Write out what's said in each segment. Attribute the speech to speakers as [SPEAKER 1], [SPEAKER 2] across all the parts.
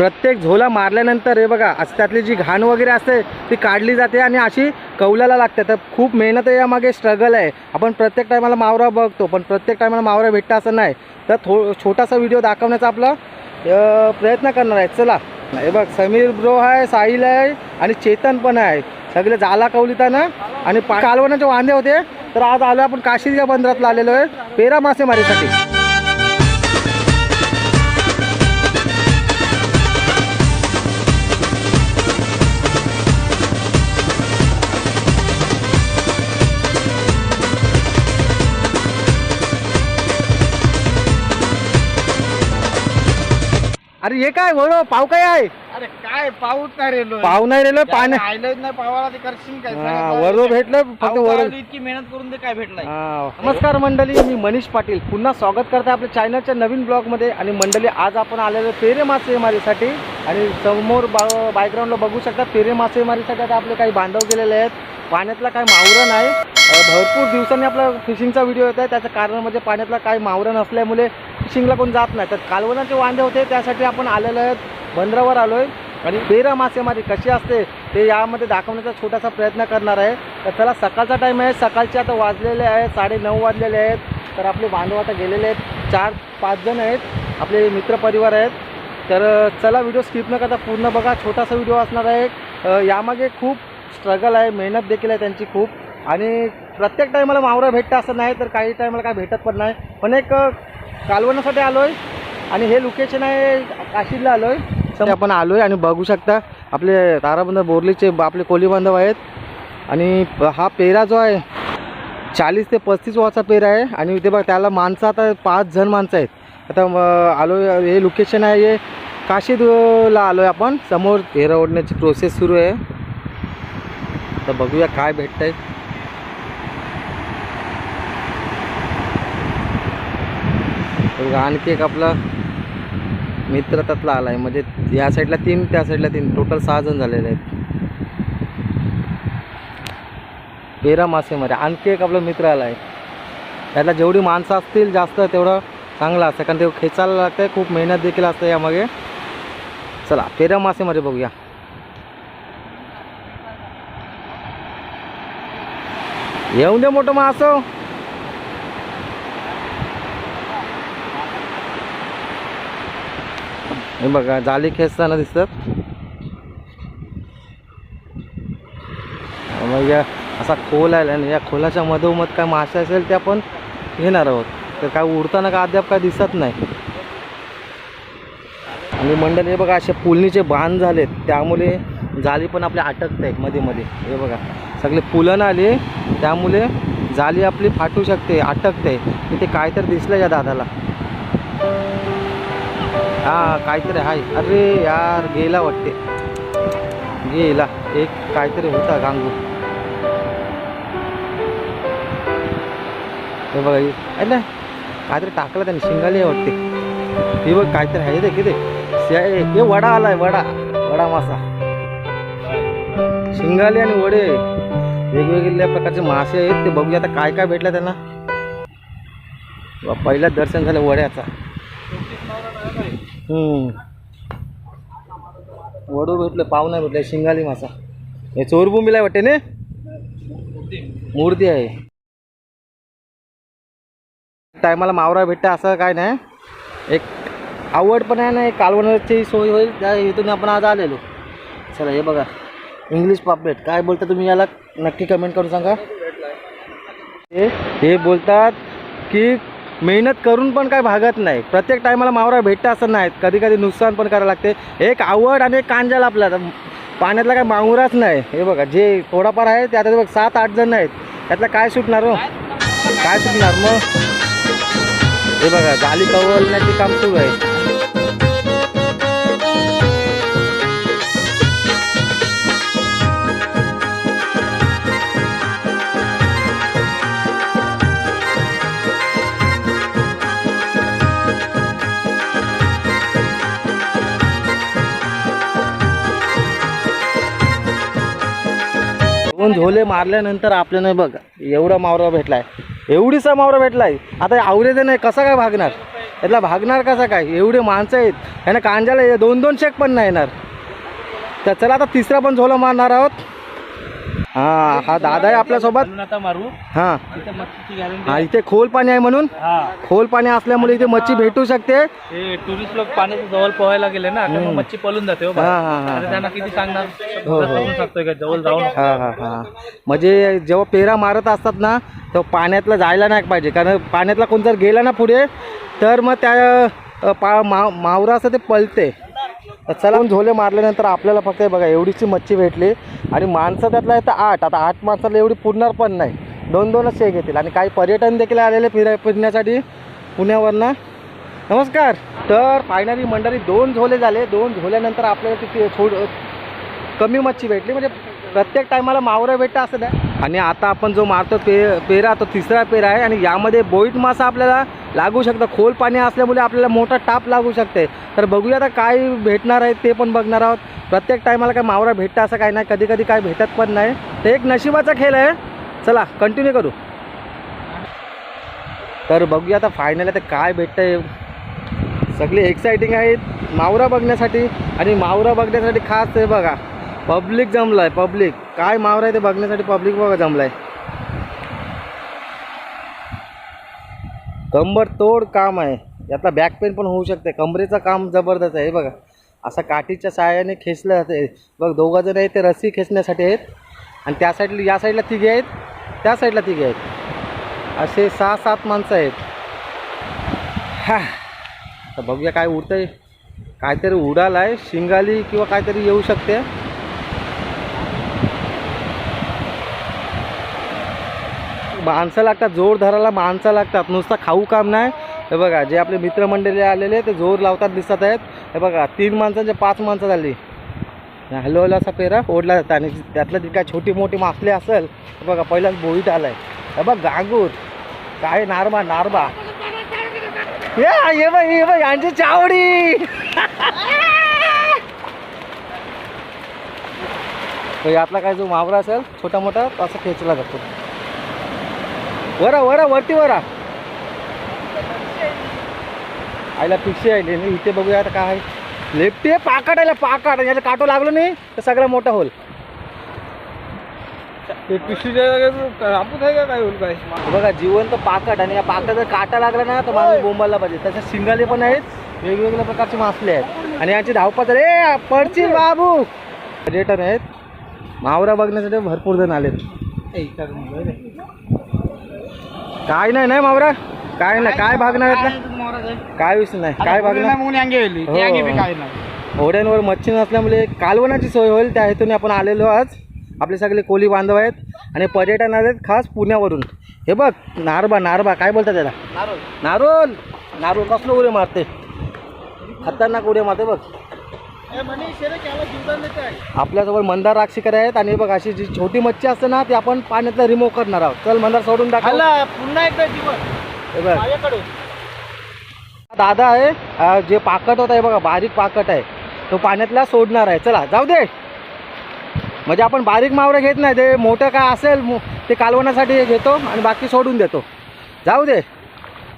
[SPEAKER 1] प्रत्येक झोला मारल्यानंतर हे बघा असं त्यातली जी घाण वगैरे असते ती काढली जाते आणि अशी कौलाला लागते. तर खूप मेहनत आहे यामागे स्ट्रगल आहे. आपण प्रत्येक टायमाला मावरा बघतो पण प्रत्येक टायमाला मावरा भेटता असं नाही. तर थो छोटासा व्हिडिओ दाखवण्याचा आपला प्रयत्न करणार आहे. चला. हे बघ समीर ब्रो आहे साहिल आहे आणि चेतन पण आहे. सगळे जाला कौलिताना आणि पा- कालवणाचे वांदे होते. तर आज आलो आपण काशीच्या बंदरातला आलेलो आहे. पेरा मासेमारीसाठी. हे काय बरो पाव काय आहे?
[SPEAKER 2] अरे काय पाऊस नाही रेलो
[SPEAKER 1] पाव नाही रेलो पाण्या
[SPEAKER 2] आयलंच नाही पावाला ते करशील काय?
[SPEAKER 1] हा, भेटलं फक्त
[SPEAKER 2] पाऊस
[SPEAKER 1] वर
[SPEAKER 2] आला, इतकी मेहनत करून ते काय भेटलाय?
[SPEAKER 1] हा. नमस्कार मंडळी मी मनीष पाटील. पुन्हा स्वागत करते आपल्या चॅनलच्या नवीन ब्लॉगमध्ये आणि मंडळी आज आपण आलेलो पेरे मासेमारीसाठी आणि समोर बा बायग्राऊंडला बघू शकता पेरे मासेमारीसाठी आता आपले काही बांधव गेलेले आहेत. पाण्यातला काय मावरं नाही. अ, भरपूर दिवसांनी आपला फिशिंगचा व्हिडिओ येत आहे. त्याचं कारण म्हणजे पाण्यातला काही मावरं नसल्यामुळे फिशिंगला कोण जात नाही. तर कालवणाचे वांदे होते त्यासाठी आपण आलेलो आहेत बंदरावर आलो आहे आणि तेरा मासेमारी कशी असते ते यामध्ये दाखवण्याचा छोटासा प्रयत्न करणार आहे. तर त्याला सकाळचा टाईम आहे. सकाळचे आता वाजलेले आहेत साडे नऊ वाजलेले आहेत. तर आपले बांधव आता गेलेले आहेत. चार पाच जण आहेत. आपले मित्रपरिवार आहेत. तर चला व्हिडिओ स्किप न करता पूर्ण बघा. छोटासा व्हिडिओ असणार आहे. यामागे खूप स्ट्रगल आहे. मेहनत देखील आहे त्यांची खूप. आणि प्रत्येक टायमाला मावरा भेटतं असं नाही तर काही टायमाला काय भेटत पण नाही. पण एक कालवण्यासाठी आलो आहे आणि हे लोकेशन आहे काशीला आलो आहे आपण आलो आहे आणि बघू शकता आपले ताराबंद बोर्लीचे आपले कोली बांधव आहेत. आणि हा पेरा जो आहे चाळीस ते पस्तीस वाचा पेरा आहे. आणि इथे बघ त्याला माणसं आता पाच जण माणसं आहेत. आता आलो हे लोकेशन आहे हे काशीदला आलो आहे आपण. समोर पेरा ओढण्याची प्रोसेस सुरू आहे. तर बघूया काय भेटतं आहे बघा, आणखी एक आपला मित्र त्यातला आला आहे म्हणजे या साईडला तीन त्या साईडला तीन. टोटल सहा जण झालेले आहेत. पेरा मासेमारी. आणखी एक आपला मित्र आला आहे त्यातला जेवढी माणसं असतील जास्त तेवढं चांगलं असतं. कारण ते खेचायला लागतं खूप मेहनत देखील असते यामागे. चला पेरा मासेमारी बघूया. येऊन दे मोठं मासो. हे बघा जाली खेचताना दिसतात. मग या असा खोल आहे आणि या खोलाच्या मधोमध काय मासे असेल ते आपण घेणार आहोत. तर काय उडताना का अद्याप काय दिसत नाही. आणि मंडळ हे बघा असे पुलनीचे बांध झालेत. त्यामुळे जाळी पण आपली अटकत आहे मध्ये मध्ये हे बघा सगळे पुलन आले. त्यामुळे जाळी आपली फाटू शकते अटकते. इथे काहीतरी दिसलं या दादाला. हा काहीतरी आहे अरे यार गेला वाटते. गेला. एक काहीतरी होता गांगू. हे बघा हे- अरे काहीतरी टाकलं त्याने शिंगाली आहे वाटते. हे बघ काहीतरी आहे ते किती? हे वडा आलाय वडा. वडा मासा. शिंगाली आणि वडे. वेगवेगळ्या प्रकारचे मासे आहेत ते बघूया आता काय काय भेटलं त्यांना. पहिलं दर्शन झालं वड्याचा. वडू भेटलं पाहुणा भेटलं शिंगाली मासा. हे चोरभूमीला वाटते ने? मूर्ती आहे. टायमाला मावरा भेटतं असं काय नाही. एक आवड पण आहे ना एक कालवणाची सोय होईल त्या इथून आपण आज आलेलो. चला हे बघा. इंग्लिश पापलेट काय बोलता तुम्ही याला? नक्की कमेंट करून सांगा. हे हे बोलतात की मेहनत करून पण काय भागत नाही. प्रत्येक टायमाला मावरा भेटतं असं नाही कधी कधी नुकसान पण करावं लागते. एक आवड आणि एक कांजाल आपला. पाण्यातला काय मावराच नाही. हे बघा जे थोडाफार आहे ते आता बघ सात आठ जण आहेत. त्यातलं काय सुटणार हो? काय सुटणार मग? हे बघा जाली कवरण्याचे काम सुरू आहे. दोन झोले मारल्यानंतर आपल्याला बघ एवढा मावरा भेटलाय. एवढीसा मावरा भेटलाय. आता आवरेचं नाही कसा काय भागणार? यातला भागणार कसा काय? एवढे माणसं आहेत. ह्यानं कांजाला दोन दोन शेक पण नाही येणार. तर चला आता तिसरा पण झोला मारणार आहोत. हां हा दादा आहे आपल्यासोबत.
[SPEAKER 2] मारू.
[SPEAKER 1] हां.
[SPEAKER 2] तिथे मच्छीची गॅरंटी
[SPEAKER 1] हा इथे खोल पाणी आहे म्हणून?
[SPEAKER 2] हा.
[SPEAKER 1] खोल पाणी असल्यामुळे इथे मच्छी भेटू शकते.
[SPEAKER 2] हे टुरिस्ट लोक पाण्याच्या जवळ पोहायला गेले ना तर मग मच्छी पळून जाते हो
[SPEAKER 1] हां. हां हां.
[SPEAKER 2] आता त्यांना किती सांगणार?
[SPEAKER 1] हो, हो.
[SPEAKER 2] का? जवळ जाऊन.
[SPEAKER 1] हा हा हा. म्हणजे जेव्हा पेरा मारत असतात ना तेव्हा पाण्यातला जायला नाही पाहिजे. कारण पाण्यातला कोण जर गेला ना पुढे तर मग त्या अ, पा मा मावरा असं ते पलते तर चला. झोले मारल्यानंतर आपल्याला फक्त बघा एवढीची मच्छी भेटली. आणि माणसं त्यातला आहे तर आठ आता आठ माणसाला एवढी पुरणार पण नाही. दोन दोनच शेक येतील आणि काही पर्यटन देखील आलेले फिराय फिरण्यासाठी पुण्यावरनं. नमस्कार. तर फायनली मंडळी दोन झोले झाले. दोन झोल्यानंतर आपल्याला तिथे थोड कमी मच्छी भेटली. म्हणजे प्रत्येक टायमाला मावरं भेटतं असं नाही. आणि आता आपण जो मारतो पे पेरा तो तिसरा पेरा आहे आणि यामध्ये बोईट मासा आपल्याला लागू शकतं. खोल पाणी असल्यामुळे आपल्याला मोठा टाप लागू शकते. तर बघूया आता काय भेटणार आहे ते पण बघणार आहोत. प्रत्येक टायमाला काय मावरा भेटतं असं काही नाही. कधी कधी काय भेटत पण नाही. तर एक नशिबाचा खेळ आहे. चला कंटिन्यू करू. तर बघूया आता फायनल आता काय भेटतं आहे सगळे एक्सायटिंग आहेत. मावरा बघण्यासाठी आणि मावरा बघण्यासाठी खास आहे बघा. पब्लिक जमलाय आहे पब्लिक. काय मावरा आहे ते बघण्यासाठी पब्लिक बघा जमलाय. आहे कंबर तोड काम आहे. यातला बॅक पेन पण होऊ शकते. कमरेचं काम जबरदस्त आहे बघा. असं काठीच्या सहाय्याने खेचलं जाते. बघ दोघं जण आहेत ते रस्सी खेचण्यासाठी आहेत. आणि त्या साईडला या साईडला तिघे आहेत. त्या साईडला तिघे आहेत. असे सहा सात माणसं आहेत. हा. तर बघूया काय उडतंय. काहीतरी उडाल आहे शिंगाली किंवा काहीतरी येऊ शकते. माणसं लागतात जोर धरायला माणसं लागतात. नुसतं खाऊ काम नाही. हे बघा जे आपले मित्रमंडळी आलेले ते जोर लावतात दिसत आहेत. हे बघा तीन माणसांचे पाच माणसं झाली. हॅलो हॅलो असा पेरा ओढला जातं. आणि त्यातलं ती काय छोटी मोठी मासली असेल हे बघा पहिलाच बोईट आलाय. हे बघ गांगूर काय नारबा नारबा. ये ये बघ ये बघ यांची चावडी. तर यातला काय जो मावरा असेल छोटा मोठा तो असा खेचला जातो. वरा वरा वरती वरा. आईला पिक्षी आली नाही इथे बघूया आता काय लेफ्टी आहे पाकाट आला पाकाट. याला काटो लागलो नाही तर सगळा मोठा होल
[SPEAKER 2] पिशवीच्या आपण आहे का काय होईल काय?
[SPEAKER 1] बघा जिवंत पाकट. आणि या जर काटा लागला ना तर माणूस बोंबायला पाहिजे. त्याच्या शिंगाले पण आहेत वेगवेगळ्या प्रकारचे मासले आहेत. आणि यांची धावपळ रे पडशील बाबू. पर्यटन आहेत. मावरा बघण्यासाठी भरपूर जण आलेत. काय नाही नाही मावरा. काय नाही काय भागणार आहेत ना? काय विषय नाही. काय भागणार? हो. ओढ्यांवर मच्छी नसल्यामुळे कालवणाची सोय होईल त्या हेतूने आपण आलेलो आज. आपले सगळे कोली बांधव आहेत आणि पर्यटन आहेत खास पुण्यावरून. हे बघ नारबा नारबा काय बोलतात त्याला? नारोल. नारोल कसलं उडे मारते? खतरनाक उडे मारते बघ. आपल्यासोबत मंदार राक्षिकर आहेत आणि बघ अशी जी छोटी मच्छी असते ना ती आपण पाण्यातला रिमूव्ह करणार आहोत. चल मंदार सोडून टाका.
[SPEAKER 2] पुन्हा एकदा जीवन.
[SPEAKER 1] दादा आहे जे पाकट होत आहे बघा बारीक पाकट आहे. तो पाण्यातला सोडणार आहे. चला जाऊ दे. म्हणजे आपण बारीक मावरं घेत नाही ते मोठं काय असेल ते कालवण्यासाठी घेतो आणि बाकी सोडून देतो. जाऊ दे.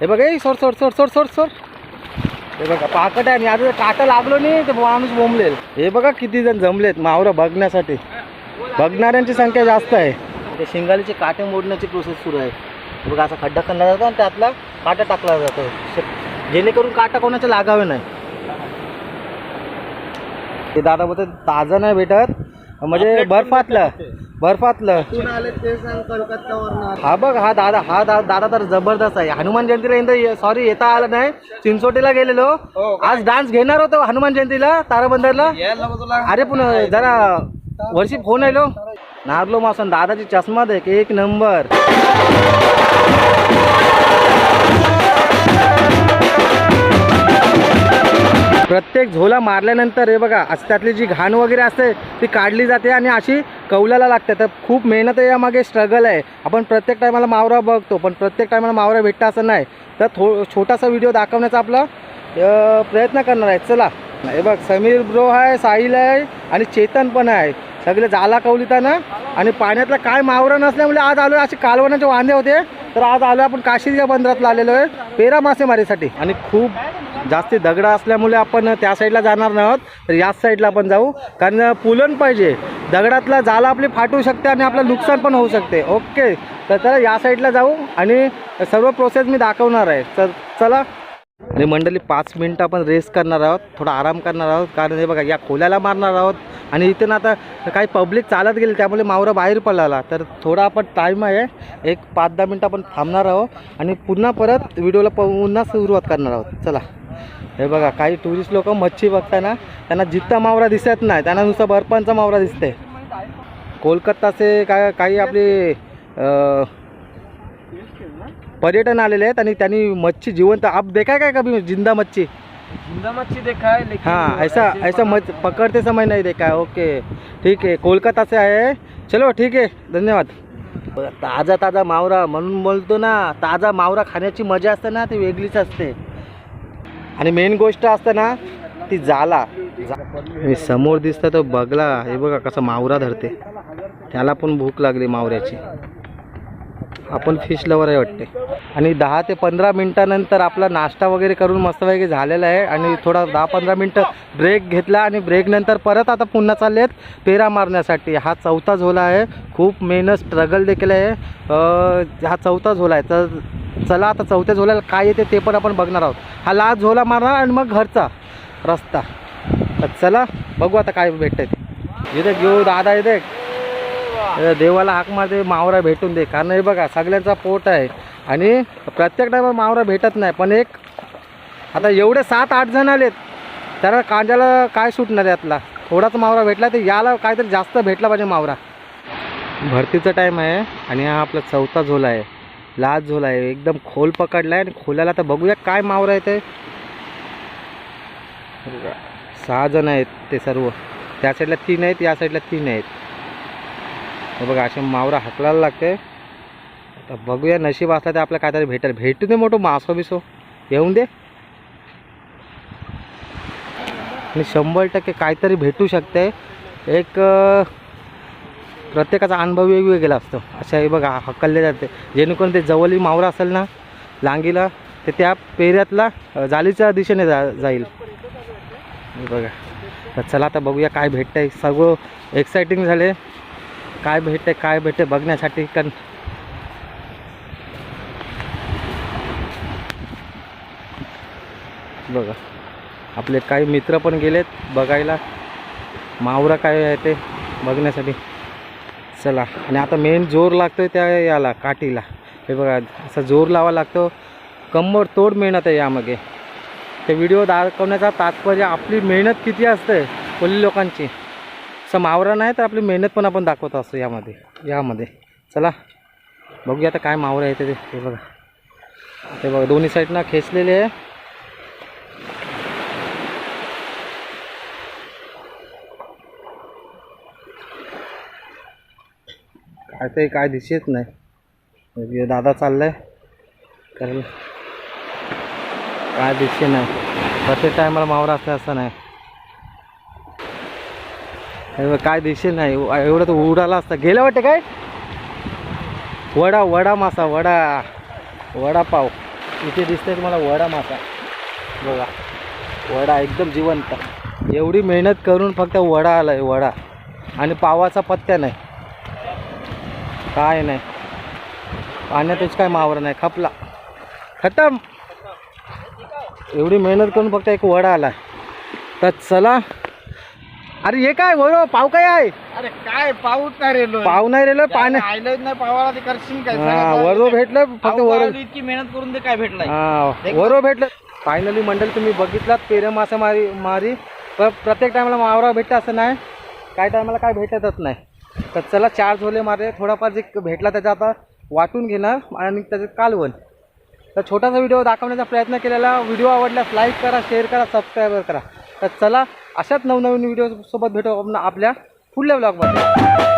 [SPEAKER 1] हे बघा सोड सोड सोड सोड सोड सोड. हे बघा पाकट आहे आणि आता काटा लागलो नाही तर माणूस बोंबलेल. हे बघा किती जण जमलेत मावरं बघण्यासाठी. बघणाऱ्यांची संख्या जास्त आहे. ते शिंगालीचे काटे मोडण्याची प्रोसेस सुरू आहे. बघा असा खड्डा खणला जातो आणि त्यातला काटा टाकला जातो. जेणेकरून काटा कोणाचे लागावे नाही. ते दादा बोलते ताजं नाही भेटत. म्हणजे बर्फातलं बर्फातलं हा बघ हा दादा हा दा दादा तर जबरदस्त आहे. हनुमान जयंतीला यंदा सॉरी येता आला नाही. चिंचोटीला गेलेलो.
[SPEAKER 2] हो,
[SPEAKER 1] आज डान्स घेणार होतो हनुमान जयंतीला ताराबंदरला.
[SPEAKER 2] यायला नको तुला.
[SPEAKER 1] अरे पण जरा वर्षी फोन आलो नारलो मासन दादाची चष्मा देख एक नंबर. प्रत्येक झोला मारल्यानंतर हे बघा असं त्यातली जी घाण वगैरे असते ती काढली जाते आणि अशी कौलाला लागते. तर खूप मेहनत आहे यामागे स्ट्रगल आहे. आपण प्रत्येक टायमाला मावरा बघतो पण प्रत्येक टायमाला मावरा भेटता असं नाही. तर थो छोटासा व्हिडिओ दाखवण्याचा आपला प्रयत्न करणार आहे. चला. हे बघ समीर ब्रो आहे साहिल आहे आणि चेतन पण आहे. सगळे जाला कौलिताना आणि पाण्यातला काय मावरा नसल्यामुळे आज आलो असे कालवणाचे वांदे होते. तर आज आलो आपण काशीच्या बंदरातला आलेलो आहे. पेरा मासेमारीसाठी. आणि खूप जास्ती दगडं असल्यामुळे आपण त्या साईडला जाणार नाही आहोत. तर याच साईडला आपण जाऊ. कारण पुलन पाहिजे. दगडातला जाला आपली फाटू शकते आणि आपलं नुकसान पण होऊ शकते. ओके. तर चला या साईडला जाऊ आणि सर्व प्रोसेस मी दाखवणार आहे. तर चला. आणि मंडळी पाच मिनटं आपण रेस्ट करणार आहोत. थोडा आराम करणार आहोत. कारण हे बघा या खोल्याला मारणार आहोत. आणि इथे ना आता काही पब्लिक चालत गेले त्यामुळे मावरा बाहेर पडला तर थोडा आपण टाईम आहे. एक पाच दहा मिनटं आपण थांबणार आहोत. आणि पुन्हा परत व्हिडिओला पुन्हा सुरुवात करणार आहोत. चला. हे बघा काही टुरिस्ट लोक मच्छी बघताना त्यांना जित्ता मावरा दिसत नाही त्यांना नुसतं बर्फांचा मावरा दिसते कोलकाताचे काय काही आपले पर्यटन आलेले आहेत आणि त्यांनी मच्छी जिवंत आप देखा काय कभी जिंदा मच्छी?
[SPEAKER 2] जिंदा मच्छी देखा है लेकिन
[SPEAKER 1] हाँ ऐसा ऐसा मच पकड़ते समय नहीं देखा है ओके ठीक है कोलकाता से आए हैं चलो ठीक आहे धन्यवाद. ताजा ताजा मावरा म्हणून बोलतो ना ताजा मावरा खाण्याची मजा असते ना ती वेगळीच असते. आणि मेन गोष्ट असते ना ती जाला. समोर दिसतं तो बगला. हे बघा कसा मावरा धरते. त्याला पण भूक लागली मावऱ्याची. आपण फिश लवर आहे वाटते. आणि दहा ते पंधरा मिनटानंतर आपला नाश्ता वगैरे करून मस्तपैकी झालेला आहे. आणि थोडा दहा पंधरा मिनटं ब्रेक घेतला आणि ब्रेकनंतर परत आता पुन्हा चालले आहेत पेरा मारण्यासाठी. हा चौथा झोला आहे. खूप मेहनत स्ट्रगल देखील आहे. हा चौथा झोला आहे. तर चला आता चौथ्या झोल्याला काय येते ते पण आपण बघणार आहोत. हा लास्ट झोला मारणार आणि मग घरचा रस्ता. तर चला बघू आता काय भेटतंय ते. इथे घेऊ दादा इथे. देवाला हाक मारते मावरा भेटून दे. कारण हे बघा सगळ्यांचा पोट आहे. आणि प्रत्येक टायमा मावरा भेटत नाही. पण एक आता एवढे सात आठ जण आलेत. त्याला कांद्याला काय सुटणार यातला? थोडाच मावरा भेटला तर याला काहीतरी जास्त भेटला पाहिजे मावरा. भरतीचा टाईम आहे आणि हा आपला चौथा झोला आहे. लास्ट झोला आहे. एकदम खोल पकडला आहे आणि खोल्याला तर बघूया काय मावरा येते सहा जण आहेत ते सर्व. त्या साईडला तीन आहेत या साईडला तीन आहेत. हे बघा असे मावरा हाकलायला लागते. आता बघूया नशीब असला तर आपल्याला काहीतरी भेटेल. भेटू दे मोठं मासो बिसो. येऊन दे. आणि शंभर टक्के काहीतरी भेटू शकते. एक प्रत्येकाचा अनुभव वेगवेगळा असतो. अशा हे बघा हकलले जाते. जेणेकरून ते जवळी मावरा असेल ना लांगीला ते त्या पेऱ्यातला जालीच्या दिशेने जा जाईल. बघा. तर चला आता बघूया काय भेटतंय. सगळं एक्साइटिंग झाले. काय भेटते काय भेटते बघण्यासाठी कन बघा. आपले काही मित्र पण गेलेत बघायला. मावरा काय आहे ते बघण्यासाठी. चला. आणि आता मेन जोर लागतोय त्या याला काठीला. हे बघा असा जोर लावा लागतो. कंबर तोड मेहनत आहे यामागे. ते व्हिडिओ दाखवण्याचा तात्पर्य आपली मेहनत किती असते कोली लोकांची. असं मावरा नाही तर आपली मेहनत पण आपण दाखवत असतो यामध्ये. यामध्ये. चला बघूया आता काय मावरा येते ते. हे बघा. ते बघा दोन्ही साईडनं खेचलेले आहे. काय ते काय दिसत नाही. दादा चाललाय. कारण काय दिसते नाही प्रत्येक टायमाला मावरा असला असं नाही. काय दिसेल नाही. एवढं तर उडाला असता. गेलं वाटतं काय? वडा वडा मासा वडा. वडापाव इथे दिसतंय तुम्हाला वडा मासा. बघा. वडा एकदम जिवंत. एवढी मेहनत करून फक्त वडा आलाय वडा. आणि पावाचा पत्त्या नाही. काय नाही. पाण्यातच काय मावर नाही. खपला. खतम. एवढी मेहनत करून फक्त एक वडा आला तर चला अरे हे काय बरोबर पाव काय आहे?
[SPEAKER 2] अरे काय पाऊस नाही रेलो
[SPEAKER 1] पाव नाही रेलो पाणी
[SPEAKER 2] आयलंच नाही पावाला ते करशील काय?
[SPEAKER 1] हा वरो भेटलं फक्त वरो
[SPEAKER 2] इतकी मेहनत करून ते काय भेटलाय?
[SPEAKER 1] हा वरो भेटलं. फायनली मंडळ तुम्ही बघितलात पेरे मासा मारी मारी. पण प्रत्येक टायमाला मावरा भेटतं असं नाही. काही टायमाला काय भेटतच नाही. तर चला चार झोले मारले. थोडाफार जे भेटला त्याचा आता वाटून घेणार आणि त्याचं कालवण. तर छोटासा व्हिडिओ दाखवण्याचा प्रयत्न केलेला. व्हिडिओ आवडल्यास लाईक करा शेअर करा सबस्क्राईब करा. तर चला अशाच नवनवीन व्हिडिओ सोबत भेटू आपण आपल्या पुढल्या ब्लॉगमध्ये